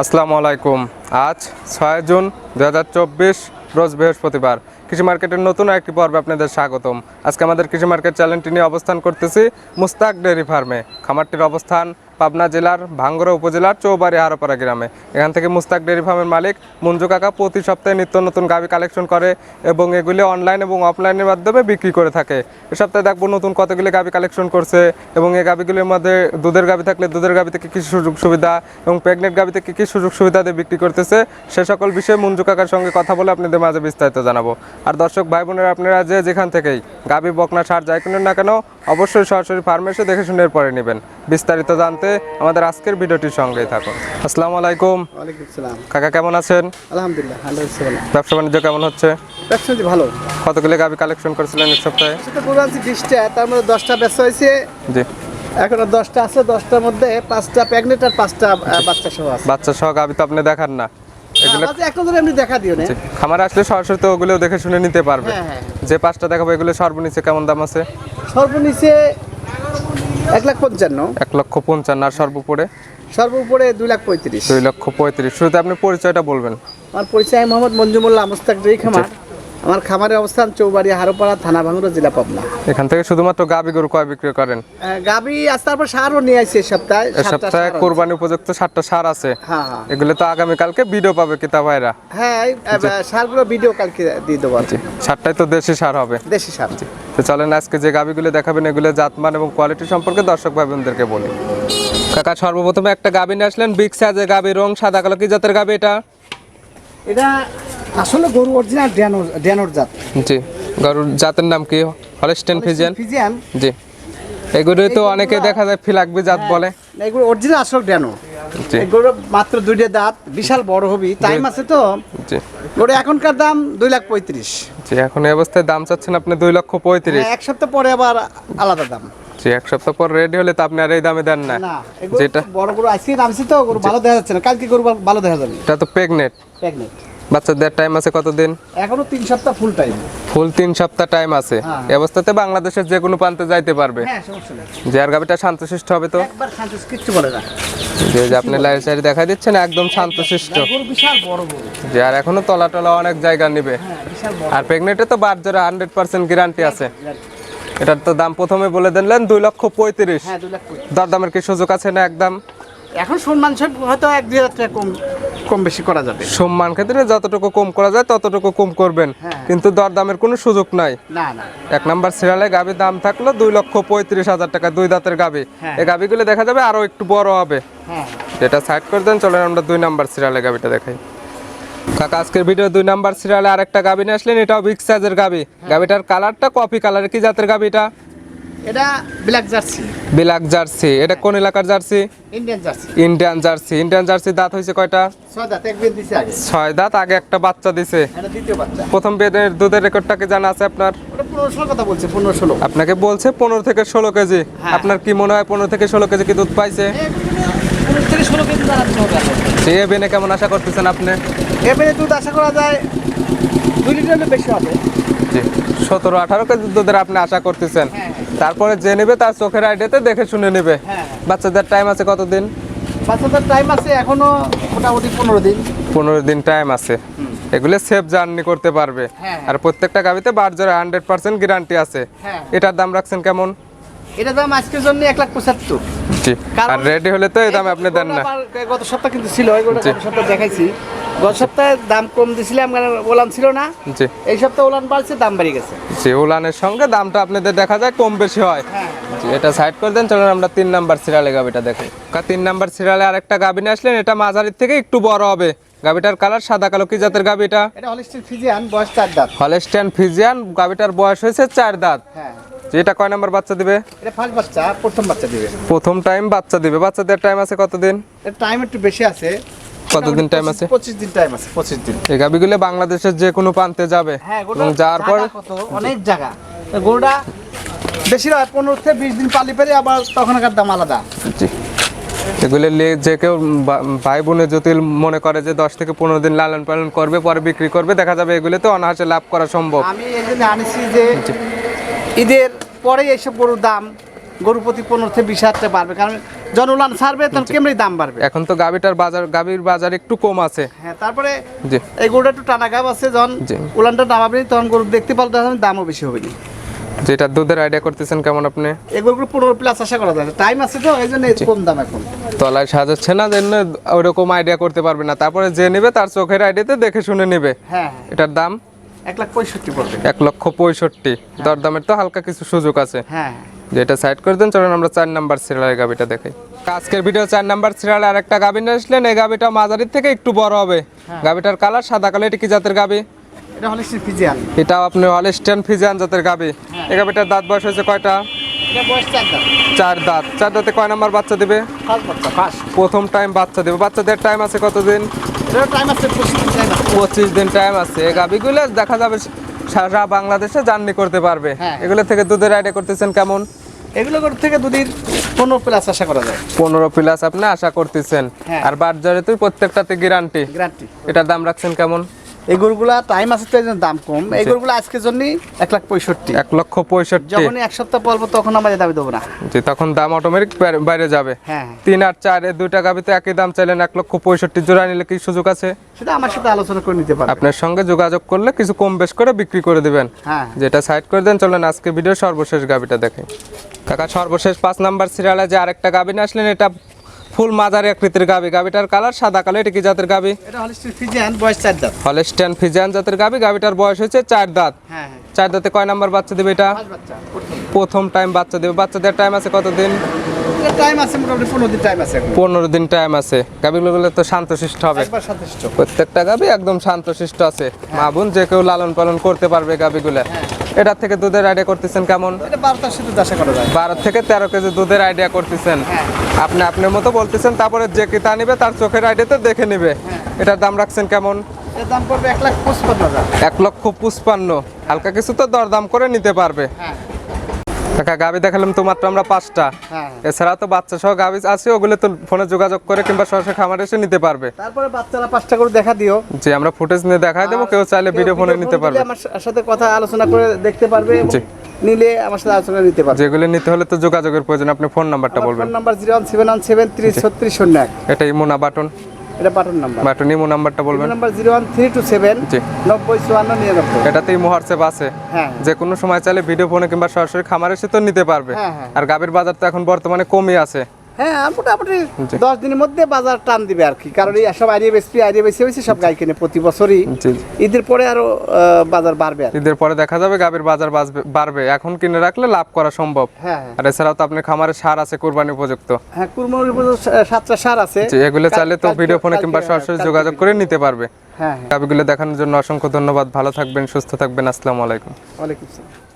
আসসালামু আলাইকুম। আজ ছয় জুন দুহাজার চব্বিশ রোজ বৃহস্পতিবার। কৃষি মার্কেটের নতুন একটি পর্বে আপনাদের স্বাগতম। আজকে আমাদের কৃষি মার্কেট চ্যানেলটি নিয়ে অবস্থান করতেছি মুস্তাক ডেয়ারি ফার্মে। খামারটির অবস্থান পাবনা জেলার ভাঙ্গড়া উপজেলার চৌবাড়ি হারোপাড়া গ্রামে। এখান থেকে মুস্তাক ডেয়ারি ফার্মের মালিক মঞ্জু কাকা প্রতি সপ্তাহে নিত্য নতুন গাভি কালেকশন করে এবং এগুলি অনলাইন এবং অফলাইনের মাধ্যমে বিক্রি করে থাকে। এ সপ্তাহে দেখব নতুন কতগুলি গাভি কালেকশন করছে এবং এই গাভিগুলির মধ্যে দুধের গাভি থাকলে দুধের গাভি থেকে কী সুযোগ সুবিধা এবং প্রেগনেন্ট গাভি থেকে কী সুযোগ সুবিধা দিয়ে বিক্রি করতেছে সে সকল বিষয়ে মঞ্জু কাকার সঙ্গে কথা বলে আপনাদের মাঝে বিস্তারিত জানাব। আর দর্শক ভাই বোনেরা আপনারা যে যেখান থেকেই গাভি বকনা সার যাই কিনুন না কেন অবশ্যই সরাসরি ফার্মে এসে দেখে শুনে পরে নেবেন। বিস্তারিত জানতে আমাদের আজকের ভিডিওটির সঙ্গেই থাকুন। আসসালামু আলাইকুম। কাকা কেমন আছেন? আলহামদুলিল্লাহ ব্যবসা বাণিজ্য কেমন হচ্ছে? ব্যবসা ভালো। কালেকশন করেছিলেন এক সপ্তাহে? বিশটা তার মধ্যে দশটা ব্যবসা হয়েছে। জি। এখনও দশটা আছে দশটার মধ্যে পাঁচটা প্রেগনেন্ট আর পাঁচটা বাচ্চা সহ আছে। বাচ্চা সহ গাভি তো আপনি দেখান না। এগুলো একটা ধরে এমনি দেখা দিও না। খামারে আসলে সরাসরি তো ওগুলো দেখে শুনে নিতে পারবে। হ্যাঁ, হ্যাঁ। যে পাঁচটা দেখাবো এগুলো সর্বনিচে কেমন দাম আছে? সর্বনিচে এক লাখ পঞ্চান্ন। এক লক্ষ পঞ্চান্ন আর সর্বোপরে? সর্বোপরে দুই লাখ পঁয়ত্রিশ। দুই লক্ষ পঁয়ত্রিশ। শুরুতে আপনি পরিচয়টা বলবেন। আমার পরিচয় মোহাম্মদ মঞ্জুমুল্লাহ মুস্তাক ডেই খামার। আমার খামারের অবস্থান চৌবাড়ি হারোপাড়া থানা ভাঙুরা জেলা পাবনা। এখান থেকে শুধুমাত্র গাভি গরু কয় বিক্রি করেন? গাবি আজ তারপর সারও নিয়ে আসছে এই সপ্তাহে সপ্তাহে কোরবানি উপযুক্ত সাতটা সার আছে। হ্যাঁ। হ্যাঁ এগুলো তো আগামী কালকে ভিডিও পাবে কিতা ভাইরা। হ্যাঁ এই, আহ, সারগুলো ভিডিও কালকে দিয়ে দেবো আর কি। সারটাই তো দেশি সার হবে। দেশি সার। তো চলেন আজকে যে গাভিগুলো দেখাবেন এগুলো জাতমান এবং কোয়ালিটি সম্পর্কে দর্শক ভাই বোনদেরকে বলি। কাকা সর্বপ্রথমে একটা গাভি নিয়ে আসলেন বিগ সাইজের গাভি রং সাদা কালো কি জাতের গাভি এটা? এটা আসলে গরু অরিজিনাল ড্যানোর ড্যানোর জাত। জি গরুর জাতের নাম কি? হলস্টেন ফিজিয়ান ফিজিয়ান জি। এগুলো তো অনেকে দেখা যায় ফিলাকবি জাত বলে। এগুলো অরিজিনাল আসল ড্যানো। জি। এগুলো মাত্র দুইটা দাঁত বিশাল বড় হবি। টাইম আছে তো? জি। গরু এখনকার দাম দুই লাখ পঁয়ত্রিশ। জি এখন এই অবস্থায় দাম চাচ্ছেন আপনি দুই লক্ষ পঁয়ত্রিশ। হ্যাঁ, এক সপ্তাহ পরে আবার আলাদা দাম। জি এক সপ্তাহ পর রেডি হলে তো আপনি আর এই দামে দেন না। যেটা বড় গরু আজকে নামছি তো গরু ভালো দেখা যাচ্ছে না। কালকে গরু ভালো- দেখা যাবে। এটা তো প্রেগনেন্ট প্রেগনেন্ট বাচ্চাদের টাইম আছে কতদিন? এখনও তিন সপ্তাহ ফুল টাইম ফুল তিন সপ্তাহ টাইম আছে। হ্যাঁ। অবস্থাতে বাংলাদেশের যে কোনো প্রান্তে যাইতে পারবে। হ্যাঁ সমস্যা নেই। যে আর গাভিটা শান্তশিষ্ট হবে তো? কিচ্ছু বলে না। যে আপনি লাইট সাইড দেখা দিচ্ছেন একদম শান্তশিষ্ট। যে আর এখনও তলা টলা অনেক জায়গা নিবে। হ্যাঁ আর প্রেগনেন্টে তো বার জোরে হান্ড্রেড পার্সেন্ট গ্যারান্টি আছে। এটার তো দাম প্রথমে বলে দিলেন দুই লক্ষ হ্যাঁ পঁয়ত্রিশ। দরদামের কি সুযোগ আছে না একদম? এখন সম্মান সব হয়তো এক দুই হাজার টাকা কম। কম বেশি করা যাবে। সম্মান ক্ষেত্রে যতটুকু কম করা যায় ততটুকু কম করবেন। হ্যাঁ। কিন্তু দরদামের কোনো সুযোগ নাই। না না। এক নাম্বার সিরিয়ালে গাবির দাম থাকল দুই লক্ষ পঁয়ত্রিশ হাজার টাকা দুই দাঁতের গাবি হ্যাঁ। এই গাবিগুলো দেখা যাবে আরও একটু বড় হবে। হ্যাঁ যেটা সাইড করে দেন চলেন আমরা দুই নাম্বার সিরিয়ালে গাবিটা দেখাই। কাকা আজকের ভিডিও দুই নাম্বার সিরিয়ালে আরেকটা গাবি নিয়ে আসলেন এটাও বিগ সাইজের গাবি গাবিটার কালারটা কফি কালারের কি জাতের গাবিটা এটা ব্ল্যাক জার্সি বিলাক জার্সি এটা কোন এলাকার Jersey Indian Jersey Indian Jersey Indian Jersey দাঁত হয়েছে কয়টা? ছয় দাঁত একদিন দিছে আগে। ছয় দাঁত আগে একটা বাচ্চা দিছে। এটা দ্বিতীয় বাচ্চা। প্রথম বেদের দুধের রেকর্ডটা কি জানা আছে আপনার? কথা বলছে পনেরো ষোলো। আপনাকে বলছে পনেরো থেকে ষোলো কেজি। হ্যাঁ। আপনার কি মনে হয় পনেরো থেকে ষোলো কেজি কি দুধ পাইছে। সে বেনে কেমন আশা করতেছেন আপনি? এবারে দুধ আশা করা যায় দুই লিটারের বেশি হবে। সতেরো আঠারো কেজি দুধের আপনি আশা করতেছেন। হ্যাঁ। তারপরে যে নেবে তার চোখের আইডিয়াতে দেখে শুনে নেবে। হ্যাঁ। বাচ্চাদের টাইম আছে কতদিন? বাচ্চাদের টাইম আছে এখনও মোটামুটি পনেরো দিন। পনেরো দিন টাইম আছে। এগুলো সেফ জার্নি করতে পারবে। হ্যাঁ। আর প্রত্যেকটা গাড়িতে বার জোরে হান্ড্রেড পার্সেন্ট গ্যারান্টি আছে। হ্যাঁ। এটার দাম রাখছেন কেমন? এটা দাম আজকের জন্য এক লাখ পঁচাত্তর। আর রেডি হলে তো এই দামে আপনি দেন না। গত সপ্তাহ কিন্তু ছিল। সপ্তাহ দেখাইছি। গত সপ্তাহে দাম কম দিছিলাম কারণ ওলান ছিল না। জি। এই সপ্তাহে ওলান বাড়ছে দাম বেড়ে গেছে। জি উলানের সঙ্গে দামটা আপনাদের দেখা যায় কম বেশি হয়। হ্যাঁ। জি, এটা সাইড করে দেন চলুন আমরা তিন নাম্বার সিরিয়ালে গাবিটা দেখি। কা তিন নাম্বার সিরিয়ালে আরেকটা গাবি নিয়ে আসলেন এটা মাঝারির থেকে একটু বড় হবে। গাবিটার কালার সাদা কালো কি জাতের গাবি এটা এটা হলিস্টিন ফিজিয়ান বয়স চার দাঁত। হলেস্টিয়ান ফিজিয়ান গাবিটার বয়স হয়েছে চার দাঁত। হ্যাঁ। এটা কয় নাম্বার বাচ্চা দিবে? এটা ফার্স্ট বাচ্চা প্রথম বাচ্চা দিবে। প্রথম টাইম বাচ্চা দিবে। বাচ্চাদের টাইম আছে কতদিন? টাইম একটু বেশি আছে। কতদিন টাইম আছে? পঁচিশ দিন টাইম আছে পঁচিশ দিন। এই গাবিগুলো বাংলাদেশের যে কোনো প্রান্তে যাবে। হ্যাঁ এবং যাওয়ার পর অনেক জায়গা। তো গরুটা বেশি নয় পনেরো থেকে বিশ দিন পালি পেরে আবার তখনকার দাম আলাদা। জি। এগুলো যে কেউ ভাই বোনে যদি মনে করে যে দশ থেকে পনেরো দিন লালন পালন করবে পরে বিক্রি করবে দেখা যাবে এগুলোতে অনায়াসে লাভ করা সম্ভব। আমি এই জন্য আনিছি যে ঈদের পরে এইসব গরুর দাম গরু প্রতি পনেরো থেকে বিশ হাজার বাড়বে। কারণ জনউলান ছাড়বে তখন কেমনি দাম বাড়বে? এখন তো গাবিটার বাজার গাবির বাজার একটু কম আছে। হ্যাঁ তারপরে এই গরুটা একটু টানা গাব আছে যখন। উলানটা নামাবে তখন গরু দেখতে পারলে দামও বেশি হবে না যেটা দুধের আইডিয়া করতেছেন কেমন আপনি? এই গরুগুলো পনেরো প্লাস আশা করা যায়। টাইম আছে তো এই জন্য কম দাম এখন। তলায় সাজাচ্ছে না জন্য ওইরকম আইডিয়া করতে পারবে না। তারপরে যে নেবে তার চোখের আইডিয়াতে দেখে শুনে নেবে। হ্যাঁ হ্যাঁ। এটার দাম? এক লাখ পঁয়ষট্টি পড়বে। এক লক্ষ পঁয়ষট্টি। দরদামের তো হালকা কিছু সুযোগ আছে। হ্যাঁ। যেটা সাইড করে দেন চলুন আমরা চার নাম্বার সিরিয়ালের গাবিটা দেখাই। আজকের ভিডিও চার নাম্বার সিরিয়ালে আরেকটা গাবি নিয়ে আসলেন এই গাবিটা মাঝারির থেকে একটু বড় হবে। গাবিটার কালার সাদা কালো এটা কি জাতের গাবি এটা হলে ফিজিয়ান। আপনি হলিস্টেন ফিজিয়ান জাতের গাবি এই গাবিটার দাঁত বয়স হয়েছে কয়টা? চার দাঁত। চার দাঁতে। কয় নাম্বার বাচ্চা দিবে? প্রথম টাইম বাচ্চা দেবে। বাচ্চাদের টাইম আছে কতদিন? টাইম আছে পঁচিশ দিন টাইম আছে পঁচিশ দিন টাইম আছে। এই গাবিগুলো দেখা যাবে সারা বাংলাদেশে জার্নি করতে পারবে। হ্যাঁ। এগুলো থেকে দুধের আইডিয়া করতেছেন কেমন? এগুলো থেকে দুধের পনেরো প্লাস আশা করা যায়। পনেরো প্লাস আপনি আশা করতেছেন। হ্যাঁ। আর বাজারে তুই প্রত্যেকটাতে গ্যারান্টি গ্যারান্টি এটার দাম রাখছেন কেমন? এই গরুগুলা টাইম আছে দাম কম। এই গরুগুলো আজকের জন্য এক লাখ পঁয়ষট্টি। এক লক্ষ পঁয়ষট্টি। যখনই এক সপ্তাহ পর তখন আমাদের দাবি দেবো না। জি তখন দাম অটোমেটিক বাইরে যাবে। হ্যাঁ তিন আর চার দুইটা গাবিতে একই দাম চাইলেন এক লক্ষ পঁয়ষট্টি। জোড়া নিলে কি সুযোগ আছে? সেটা আমার সাথে আলোচনা করে নিতে পারবে। আপনার সঙ্গে যোগাযোগ করলে কিছু কম বেশ করে বিক্রি করে দিবেন। হ্যাঁ যেটা সাইড করে দেন চলেন আজকে ভিডিও সর্বশেষ গাবিটা দেখে। কাকা সর্বশেষ পাঁচ নাম্বার সিরিয়ালে যে আরেকটা গাবি নিয়ে আসলেন এটা ফুল মাঝারি আকৃতির গাবি। গাবিটার কালার সাদা কালো। এটা কি জাতের গাবি? এটা হলে ফিজিয়ান বয়স চার দাম হলেস্টান ফিজিয়ান জাতের গাবি। গাবিটার বয়স হচ্ছে চার দাঁত। হ্যাঁ হ্যাঁ। চার দাঁতে কয় নাম্বার বাচ্চা দেবে এটা? পাঁচ বাচ্চা প্রথম। টাইম বাচ্চা দেবে। বাচ্চাদের টাইম আছে কতদিন? টাইম আছে মোটামুটি পনেরো দিন টাইম আছে এখন। পনেরো দিন টাইম আছে। গাবিগুলো তো শান্তশিষ্ট হবে। প্রত্যেকটা গাবি একদম শান্তশিষ্ট আছে। মা বোন যে কেউ লালন পালন করতে পারবে গাবিগুলা। এটার থেকে দুধের আইডিয়া করতেছেন কেমন? এটা বারো থেকে তেরো কেজি দুধের আইডিয়া করতেছেন। হ্যাঁ। আপনি আপনার মতো বলতেছেন তারপরে যে কিতা নিবে তার চোখের আইডিয়াতে দেখে নিবে। এটার দাম রাখছেন কেমন? দাম পড়বে এক লাখ পঁচপান্ন এক লক্ষ পুষ্পান্ন হালকা কিছু তো দরদাম করে নিতে পারবে। হ্যাঁ। কাকা গাবি দেখালাম তো মাত্র আমরা পাঁচটা। হ্যাঁ। এছাড়া তো বাচ্চা সহ গাবি আছে ওগুলো তো ফোনে যোগাযোগ করে কিংবা সরাসরি খামারে এসে নিতে পারবে। তারপরে বাচ্চারা পাঁচটা করে দেখা দিও। যে আমরা ফুটেজ নিয়ে দেখাই দেবো কেউ চাইলে ভিডিও ফোনে নিতে পারবে। আমার সাথে কথা আলোচনা করে দেখতে পারবে জি। নিলে আমার সাথে আলোচনা নিতে পারবে। যেগুলো নিতে হলে তো যোগাযোগের প্রয়োজন আপনি ফোন নাম্বারটা বলবেন। Phone number zero one seven one seven three ছত্রিশ শূন্য এক। এটা ইমোনা বাটন। এটা বাটন নাম্বার। বাটন ইমো নাম্বারটা বলবেন? Number zero one three two seven জি। নব্বই চুয়ান্ন নিরানব্বই। এটাতে ইমো হোয়াটসঅ্যাপ আছে। হ্যাঁ। যে কোনো সময় চাইলে ভিডিও ফোনে কিংবা সরাসরি খামারে এসে তো নিতে পারবে। হ্যাঁ, হ্যাঁ। আর গাবির বাজার তো এখন বর্তমানে কমই আছে। হ্যাঁ মোটামুটি দশ দিনের মধ্যে বাজার টান দিবে আর কি। কারণ এই সব আইডিয়া বেশি আইডিয়া বেশি বেশি সব গাই কিনে প্রতি বছরই ঈদের পরে আরও বাজার বাড়বে ঈদের পরে দেখা যাবে গাবির বাজার বাড়বে। এখন কিনে রাখলে লাভ করা সম্ভব। হ্যাঁ হ্যাঁ। আর এছাড়াও তো আপনার খামারে সার আছে কোরবানি উপযুক্ত। হ্যাঁ কুরমানির উপর সাতটা সার আছে। এগুলো চাইলে তো ভিডিও ফোনে কিংবা সরাসরি যোগাযোগ করে নিতে পারবে। হ্যাঁ হ্যাঁ। গাবিগুলো দেখানোর জন্য অসংখ্য ধন্যবাদ। ভালো থাকবেন সুস্থ থাকবেন। আসসালামু আলাইকুম। ওয়ালাইকুম আসসালাম।